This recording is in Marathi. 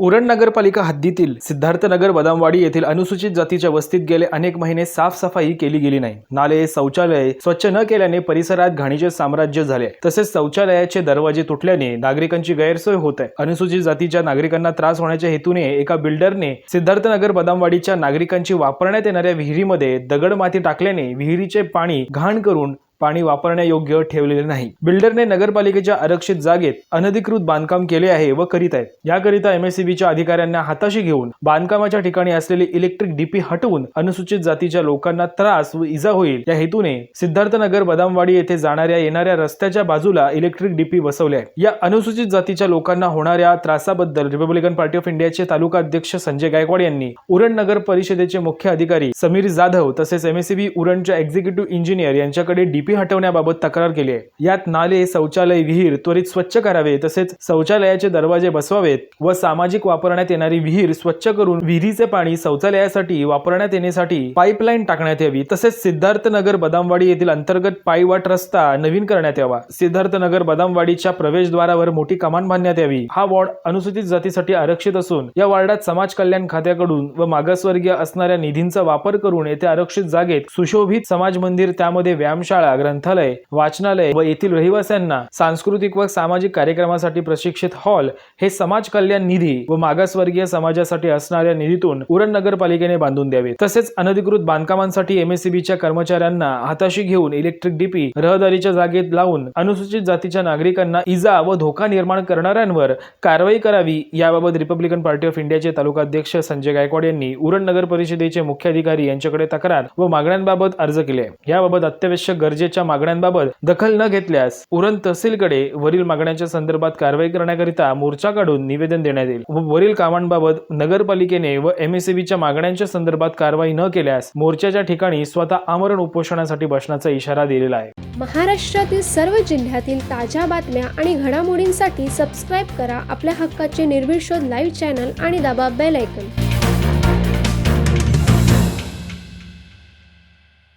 उरण नगरपालिका हद्दीतील सिद्धार्थनगर बदामवाडी येथील अनुसूचित जातीच्या वस्तीत गेले अनेक महिने साफसफाई केली गेली नाही. नाले शौचालय स्वच्छ न केल्याने परिसरात घाणीचे साम्राज्य झाले तसेच शौचालयाचे दरवाजे तुटल्याने नागरिकांची गैरसोय होत आहे. अनुसूचित जातीच्या नागरिकांना त्रास होण्याच्या हेतूने एका बिल्डरने सिद्धार्थनगर बदामवाडीच्या नागरिकांची वापरण्यात येणाऱ्या विहिरीमध्ये दगड माती टाकल्याने विहिरीचे पाणी घाण करून पाणी वापरण्यायोग्य ठेवलेले नाही. बिल्डरने नगरपालिकेच्या आरक्षित जागेत अनधिकृत बांधकाम केले आहे व करीत आहेत. याकरिता एमएससीबीच्या अधिकाऱ्यांना हाताशी घेऊन बांधकामाच्या ठिकाणी असलेली इलेक्ट्रिक डीपी हटवून अनुसूचित जातीच्या लोकांना त्रास व इजा होईल या हेतूने सिद्धार्थनगर बदामवाडी येथे जाणाऱ्या येणाऱ्या रस्त्याच्या बाजूला इलेक्ट्रिक डीपी बसवले आहे. या अनुसूचित जातीच्या लोकांना होणाऱ्या त्रासाबद्दल रिपब्लिकन पार्टी ऑफ इंडियाचे तालुका अध्यक्ष संजय गायकवाड यांनी उरण नगर परिषदेचे मुख्य अधिकारी समीर जाधव तसेच एमएससीबी उरणच्या एक्झिक्युटिव्ह इंजिनियर यांच्याकडे डीपी हटवण्याबाबत तक्रार केली आहे. यात नाले शौचालय विहीर त्वरित स्वच्छ करावे तसेच शौचालयाचे दरवाजे बसवावेत व सामाजिक वापरण्यात येणारी विहीर स्वच्छ करून विहिरीचे पाणी शौचालयासाठी वापरण्यात येण्यासाठी पाईपलाईन टाकण्यात यावी तसेच सिद्धार्थनगर बदामवाडी येथील अंतर्गत पायवाट रस्ता नवीन करण्यात यावा. सिद्धार्थनगर बदामवाडीच्या प्रवेशद्वारावर मोठी कमान बांधण्यात यावी. हा वॉर्ड अनुसूचित जातीसाठी आरक्षित असून या वॉर्डात समाज कल्याण खात्याकडून व मागासवर्गीय असणाऱ्या निधींचा वापर करून येथे आरक्षित जागेत सुशोभित समाज मंदिर त्यामध्ये व्यायामशाळा ग्रंथालय वाचनालय व येथील रहिवाशांना सांस्कृतिक व सामाजिक कार्यक्रमासाठी प्रशिक्षित हॉल हे समाज कल्याण निधी व मागासवर्गीय समाजासाठी असणाऱ्या निधीतून उरण नगरपालिकेने बांधून द्यावे तसेच अनधिकृत बांधकामांसाठी एमएससीबीच्या कर्मचाऱ्यांना हाताशी घेऊन इलेक्ट्रिक डीपी रहदारीच्या जागेत लावून अनुसूचित जातीच्या नागरिकांना इजा व धोका निर्माण करणाऱ्यांवर कारवाई करावी याबाबत रिपब्लिकन पार्टी ऑफ इंडियाचे तालुका अध्यक्ष संजय गायकवाड यांनी उरण नगर परिषदेचे मुख्य अधिकारी यांच्याकडे तक्रार व मागण्यांबाबत अर्ज केले. याबाबत अत्यावश्यक गरजेच्या मागण्यांबाबत दखल न घेतल्यास उरण तहसीलकडे वरील मागण्यांच्या संदर्भात कारवाई करण्याकरिता मोर्चा काढून निवेदन देण्यात येईल. वरील कामांबाबत नगरपालिकेने व एमएसईबीच्या मागण्यांच्या संदर्भात कारवाई न केल्यास मोर्चाच्या ठिकाणी स्वतः आमरण उपोषणासाठी बसण्याचा इशारा दिलेला आहे. महाराष्ट्रातील सर्व जिल्ह्यातील ताज्या बातम्या आणि घडामोडींसाठी सबस्क्राईब करा आपल्या हक्काचे निर्भीड शोध लाईव्ह चॅनल आणि दाबा बेल ऐकन